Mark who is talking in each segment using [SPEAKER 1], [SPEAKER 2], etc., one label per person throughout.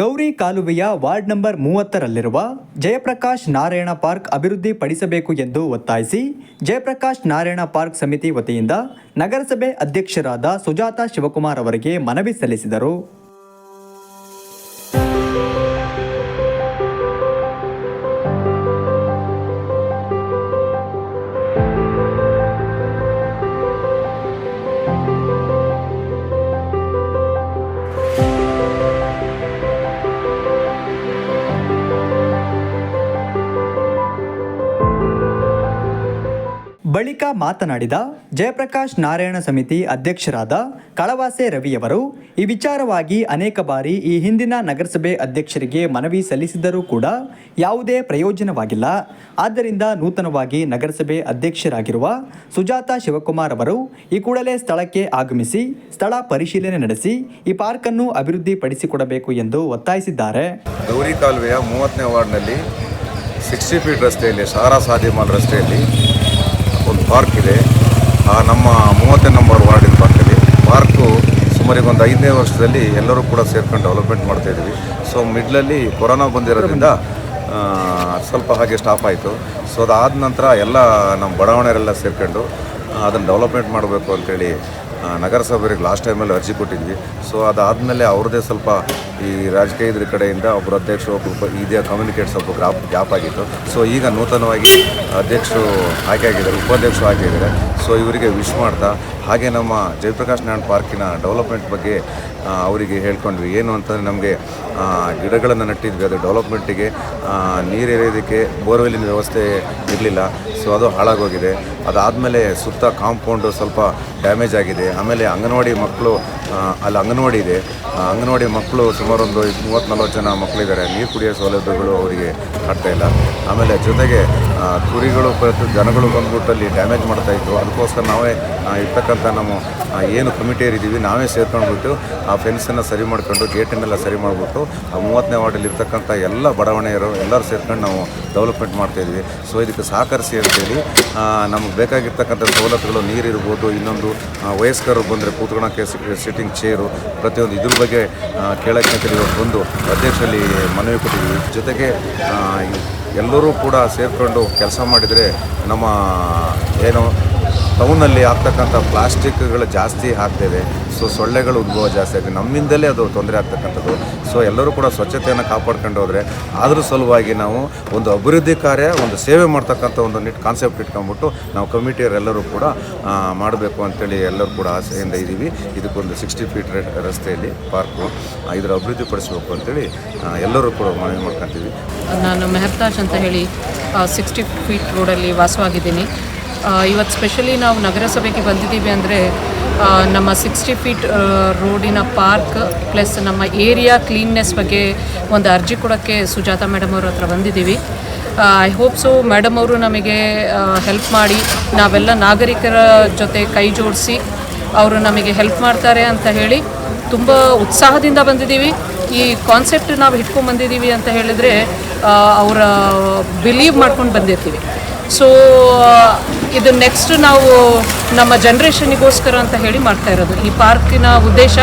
[SPEAKER 1] ಗೌರಿ ಕಾಲುವೆಯ ward number ಮೂವತ್ತರಲ್ಲಿರುವ Jayaprakash Narayan park ಅಭಿವೃದ್ಧಿ ಪಡಿಸಬೇಕು ಎಂದು ಒತ್ತಾಯಿಸಿ, ಜಯಪ್ರಕಾಶ್ ನಾರಾಯಣ ಪಾರ್ಕ್ ಸಮಿತಿ ವತಿಯಿಂದ ನಗರಸಭೆ ಅಧ್ಯಕ್ಷರಾದ ಸುಜಾತಾ ಶಿವಕುಮಾರ್ ಅವರಿಗೆ ಮನವಿ ಸಲ್ಲಿಸಿದರು. ಬಳಿಕ ಮಾತನಾಡಿದ ಜಯಪ್ರಕಾಶ್ ನಾರಾಯಣ ಸಮಿತಿ ಅಧ್ಯಕ್ಷರಾದ ಕಳವಾಸೆ ರವಿಯವರು, ಈ ವಿಚಾರವಾಗಿ ಅನೇಕ ಬಾರಿ ಈ ಹಿಂದಿನ ನಗರಸಭೆ ಅಧ್ಯಕ್ಷರಿಗೆ ಮನವಿ ಸಲ್ಲಿಸಿದರೂ ಕೂಡ ಯಾವುದೇ ಪ್ರಯೋಜನವಾಗಿಲ್ಲ. ಆದ್ದರಿಂದ ನೂತನವಾಗಿ ನಗರಸಭೆ ಅಧ್ಯಕ್ಷರಾಗಿರುವ ಸುಜಾತ ಶಿವಕುಮಾರ್ ಅವರು ಈ ಕೂಡಲೇ ಸ್ಥಳಕ್ಕೆ ಆಗಮಿಸಿ, ಸ್ಥಳ ಪರಿಶೀಲನೆ ನಡೆಸಿ, ಈ ಪಾರ್ಕನ್ನು ಅಭಿವೃದ್ಧಿಪಡಿಸಿಕೊಡಬೇಕು ಎಂದು ಒತ್ತಾಯಿಸಿದ್ದಾರೆ.
[SPEAKER 2] ಗೌರಿ ಕಾಲುವೆಯ ಮೂವತ್ತನೇ ವಾರ್ಡ್ನಲ್ಲಿ ಸಿಕ್ಸ್ಟಿ ಫೀಟ್ ರಸ್ತೆಯಲ್ಲಿ ಸಾರಾ ಸಾದಿಮಾಲ್ ರಸ್ತೆಯಲ್ಲಿ ಪಾರ್ಕ್ ಇದೆ. ಆ, ನಮ್ಮ ಮೂವತ್ತನೇ ನಂಬರ್ ವಾರ್ಡಿನ ಇದೆ ಪಾರ್ಕು ಸುಮಾರಿಗೆ ಒಂದು ಐದನೇ ವರ್ಷದಲ್ಲಿ ಎಲ್ಲರೂ ಕೂಡ ಸೇರ್ಕೊಂಡು ಡೆವಲಪ್ಮೆಂಟ್ ಮಾಡ್ತಾ ಇದ್ದೀವಿ. ಸೊ ಮಿಡ್ಲಲ್ಲಿ ಕೊರೋನಾ ಬಂದಿರೋದ್ರಿಂದ ಸ್ವಲ್ಪ ಹಾಗೆ ಸ್ಟಾಪ್ ಆಯಿತು. ಸೊ ಅದಾದ ನಂತರ ಎಲ್ಲ ನಮ್ಮ ಬಡಾವಣೆಯರೆಲ್ಲ ಸೇರ್ಕೊಂಡು ಅದನ್ನು ಡೆವಲಪ್ಮೆಂಟ್ ಮಾಡಬೇಕು ಅಂತೇಳಿ ನಗರಸಭೆಗೆ ಲಾಸ್ಟ್ ಟೈಮಲ್ಲಿ ಅರ್ಜಿ ಕೊಟ್ಟಿದ್ವಿ. ಸೊ ಅದಾದಮೇಲೆ ಅವ್ರದ್ದೇ ಸ್ವಲ್ಪ ಈ ರಾಜಕೀಯದ ಕಡೆಯಿಂದ ಒಬ್ಬರು ಅಧ್ಯಕ್ಷರು ಒಬ್ಬರು ಇದೇ ಕಮ್ಯುನಿಕೇಟ್ ಸ್ವಲ್ಪ ಗ್ರಾಪ್ ಗ್ಯಾಪ್ ಆಗಿತ್ತು. ಸೊ ಈಗ ನೂತನವಾಗಿ ಅಧ್ಯಕ್ಷರು ಆಯ್ಕೆ ಆಗಿದ್ದಾರೆ, ಉಪಾಧ್ಯಕ್ಷರು ಆಯ್ಕೆ ಆಗಿದ್ದಾರೆ. ಸೊ ಇವರಿಗೆ ವಿಶ್ ಮಾಡ್ತಾ, ಹಾಗೆ ನಮ್ಮ ಜಯಪ್ರಕಾಶ್ ನಾರಾಯಣ್ ಪಾರ್ಕಿನ ಡೆವಲಪ್ಮೆಂಟ್ ಬಗ್ಗೆ ಅವರಿಗೆ ಹೇಳ್ಕೊಂಡ್ವಿ. ಏನು ಅಂತಂದರೆ ನಮಗೆ ಗಿಡಗಳನ್ನು ನೆಟ್ಟಿದ್ವಿ. ಅದು ಡೆವಲಪ್ಮೆಂಟಿಗೆ ನೀರು ಎರೆಯೋದಕ್ಕೆ ಬೋರ್ವೆಲ್ಲಿನ ವ್ಯವಸ್ಥೆ ಇರಲಿಲ್ಲ. ಸೊ ಅದು ಹಾಳಾಗೋಗಿದೆ. ಅದಾದಮೇಲೆ ಸುತ್ತ ಕಾಂಪೌಂಡು ಸ್ವಲ್ಪ ಡ್ಯಾಮೇಜ್ ಆಗಿದೆ. ಆಮೇಲೆ ಅಂಗನವಾಡಿ ಮಕ್ಕಳು ಅಲ್ಲಿ ಅಂಗನವಾಡಿ ಇದೆ. ಅಂಗನವಾಡಿ ಮಕ್ಕಳು ಸುಮಾರು ಒಂದು ಮೂವತ್ತು ನಲ್ವತ್ತು ಜನ ಮಕ್ಕಳಿದ್ದಾರೆ ನೀರು ಕುಡಿಯೋ ಸೌಲಭ್ಯಗಳು ಅವರಿಗೆ ಕಟ್ತಾ ಇಲ್ಲ. ಆಮೇಲೆ ಜೊತೆಗೆ ಕುರಿಗಳು ಪ್ರತಿ ಜನಗಳು ಬಂದ್ಬಿಟ್ಟು ಅಲ್ಲಿ ಡ್ಯಾಮೇಜ್ ಮಾಡ್ತಾ ಇತ್ತು. ಅದಕ್ಕೋಸ್ಕರ ನಾವೇ ಇರ್ತಕ್ಕಂಥ ನಮ್ಮ ಏನು ಕಮಿಟಿಯರ್ ಇದ್ದೀವಿ ನಾವೇ ಸೇರ್ಕೊಂಡ್ಬಿಟ್ಟು ಆ ಫೆನ್ಸನ್ನು ಸರಿ ಮಾಡ್ಕೊಂಡು ಗೇಟನ್ನೆಲ್ಲ ಸರಿ ಮಾಡಿಬಿಟ್ಟು ಆ ಮೂವತ್ತನೇ ವಾರ್ಡಲ್ಲಿ ಇರ್ತಕ್ಕಂಥ ಎಲ್ಲ ಬಡಾವಣೆಯರು ಎಲ್ಲರೂ ಸೇರ್ಕೊಂಡು ನಾವು ಡೆವಲಪ್ಮೆಂಟ್ ಮಾಡ್ತಾಯಿದ್ವಿ ಸೊ ಇದಕ್ಕೆ ಸಹಕರಿಸಿ ಅಂತೇಳಿ ನಮ್ಗೆ ಬೇಕಾಗಿರ್ತಕ್ಕಂಥ ಸವಲತ್ತುಗಳು ನೀರಿರ್ಬೋದು ಇನ್ನೊಂದು ವಯಸ್ಕರು ಬಂದರೆ ಕೂತ್ಕೊಳ್ಳೋಕ್ಕೆ ಸಿಟ್ಟಿಂಗ್ ಚೇರು ಪ್ರತಿಯೊಂದು ಇದ್ರ ಬಗ್ಗೆ ಕೇಳೋಕ್ಕೆ ಅಂತೇಳಿ ಇವತ್ತು ಬಂದು ಅಧ್ಯಕ್ಷರಲ್ಲಿ ಮನವಿ ಕೊಟ್ಟಿದ್ದೀವಿ ಜೊತೆಗೆ ಎಲ್ಲರೂ ಕೂಡ ಸೇರಿಕೊಂಡು ಕೆಲಸ ಮಾಡಿದರೆ ನಮ್ಮ, ಏನು ಟೌನಲ್ಲಿ ಆಗ್ತಕ್ಕಂಥ ಪ್ಲಾಸ್ಟಿಕ್ಗಳು ಜಾಸ್ತಿ ಹಾಕ್ತೇವೆ ಸೊ ಸೊಳ್ಳೆಗಳು ಉದ್ಭವ ಜಾಸ್ತಿ ಆಗ್ತದೆ ನಮ್ಮಿಂದಲೇ ಅದು ತೊಂದರೆ ಆಗ್ತಕ್ಕಂಥದ್ದು. ಸೊ ಎಲ್ಲರೂ ಕೂಡ ಸ್ವಚ್ಛತೆಯನ್ನು ಕಾಪಾಡ್ಕೊಂಡು ಹೋದರೆ ಅದ್ರ ಸಲುವಾಗಿ ನಾವು ಒಂದು ಅಭಿವೃದ್ಧಿ ಕಾರ್ಯ, ಒಂದು ಸೇವೆ ಮಾಡ್ತಕ್ಕಂಥ ಒಂದು ನಿಟ್ ಕಾನ್ಸೆಪ್ಟ್ ಇಟ್ಕೊಂಡ್ಬಿಟ್ಟು ನಾವು ಕಮಿಟಿಯವರೆಲ್ಲರೂ ಕೂಡ ಮಾಡಬೇಕು ಅಂತೇಳಿ ಎಲ್ಲರೂ ಕೂಡ ಆಸೆಯಿಂದ ಇದ್ದೀವಿ. ಇದಕ್ಕೊಂದು ಸಿಕ್ಸ್ಟಿ ಫೀಟ್ ರಸ್ತೆಯಲ್ಲಿ ಪಾರ್ಕು ಇದರ ಅಭಿವೃದ್ಧಿ ಪಡಿಸಬೇಕು ಅಂತೇಳಿ ಎಲ್ಲರೂ ಕೂಡ ಮನವಿ ಮಾಡ್ಕೊತೀವಿ.
[SPEAKER 3] ನಾನು ಮೆಹರ್ತಾಜ್ ಅಂತ ಹೇಳಿ ಸಿಕ್ಸ್ಟಿ ಫೀಟ್ ರೋಡಲ್ಲಿ ವಾಸವಾಗಿದ್ದೀನಿ. ಇವತ್ತು ಸ್ಪೆಷಲಿ ನಾವು ನಗರಸಭೆಗೆ ಬಂದಿದ್ದೀವಿ ಅಂದರೆ ನಮ್ಮ ಸಿಕ್ಸ್ಟಿ ಫೀಟ್ ರೋಡಿನ ಪಾರ್ಕ್ ಪ್ಲಸ್ ನಮ್ಮ ಏರಿಯಾ ಕ್ಲೀನ್ನೆಸ್ ಬಗ್ಗೆ ಒಂದು ಅರ್ಜಿ ಕೊಡೋಕ್ಕೆ ಸುಜಾತ ಮೇಡಮ್ ಅವ್ರ ಹತ್ರ ಬಂದಿದ್ದೀವಿ. ಐ ಹೋಪ್ ಸೊ ಮೇಡಮ್ ಅವರು ನಮಗೆ ಹೆಲ್ಪ್ ಮಾಡಿ ನಾವೆಲ್ಲ ನಾಗರಿಕರ ಜೊತೆ ಕೈ ಜೋಡಿಸಿ ಅವರು ನಮಗೆ ಹೆಲ್ಪ್ ಮಾಡ್ತಾರೆ ಅಂತ ಹೇಳಿ ತುಂಬ ಉತ್ಸಾಹದಿಂದ ಬಂದಿದ್ದೀವಿ. ಈ ಕಾನ್ಸೆಪ್ಟ್ ನಾವು ಇಟ್ಕೊಂಡು ಬಂದಿದ್ದೀವಿ ಅಂತ ಹೇಳಿದರೆ ಅವರ ಬಿಲೀವ್ ಮಾಡ್ಕೊಂಡು ಬಂದಿರ್ತೀವಿ. ಸೊ ಇದು ನೆಕ್ಸ್ಟ್ ನಾವು ನಮ್ಮ ಜನ್ರೇಷನಿಗೋಸ್ಕರ ಅಂತ ಹೇಳಿ ಮಾಡ್ತಾ ಇರೋದು. ಈ ಪಾರ್ಕಿನ ಉದ್ದೇಶ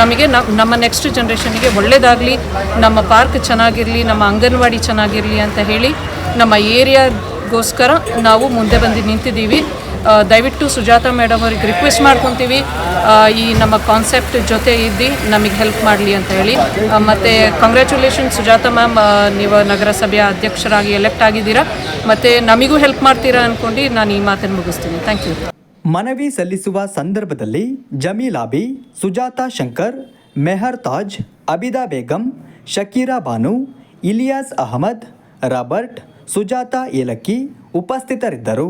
[SPEAKER 3] ನಮಗೆ ನಮ್ಮ ನೆಕ್ಸ್ಟ್ ಜನ್ರೇಷನಿಗೆ ಒಳ್ಳೆಯದಾಗಲಿ ನಮ್ಮ ಪಾರ್ಕ್ ಚೆನ್ನಾಗಿರಲಿ, ನಮ್ಮ ಅಂಗನವಾಡಿ ಚೆನ್ನಾಗಿರಲಿ ಅಂತ ಹೇಳಿ ನಮ್ಮ ಏರಿಯಾಗೋಸ್ಕರ ನಾವು ಮುಂದೆ ಬಂದು ನಿಂತಿದ್ದೀವಿ. ದಯವಿಟ್ಟು ಸುಜಾತ ಮೇಡಮ್ ಅವ್ರಿಗೆ ರಿಕ್ವೆಸ್ಟ್ ಮಾಡ್ಕೊತೀವಿ. ಈ ನಮ್ಮ ಕಾನ್ಸೆಪ್ಟ್ ಜೊತೆ ಇದ್ದು, ನಮಗೆ ಹೆಲ್ಪ್ ಮಾಡಲಿ ಅಂತ ಹೇಳಿ. ಮತ್ತು ಕಂಗ್ರ್ಯಾಚುಲೇಷನ್ ಸುಜಾತ ಮ್ಯಾಮ್ ನೀವು ನಗರಸಭೆಯ ಅಧ್ಯಕ್ಷರಾಗಿ ಎಲೆಕ್ಟ್ ಆಗಿದ್ದೀರಾ. ಮತ್ತು ನಮಗೂ ಹೆಲ್ಪ್ ಮಾಡ್ತೀರಾ ಅಂದ್ಕೊಂಡು ನಾನು ಈ ಮಾತನ್ನು ಮುಗಿಸ್ತೀನಿ. ಥ್ಯಾಂಕ್ ಯು
[SPEAKER 1] ಮನವಿ ಸಲ್ಲಿಸುವ ಸಂದರ್ಭದಲ್ಲಿ ಜಮೀಲಾಬಿ, ಸುಜಾತಾ ಶಂಕರ್, ಮೆಹರ್ ತಾಜ್, ಅಬಿದಾ ಬೇಗಂ, ಶಕೀರಾ ಬಾನು, ಇಲಿಯಾಸ್ ಅಹಮದ್, ರಾಬರ್ಟ್, ಸುಜಾತಾ ಏಲಕ್ಕಿ ಉಪಸ್ಥಿತರಿದ್ದರು.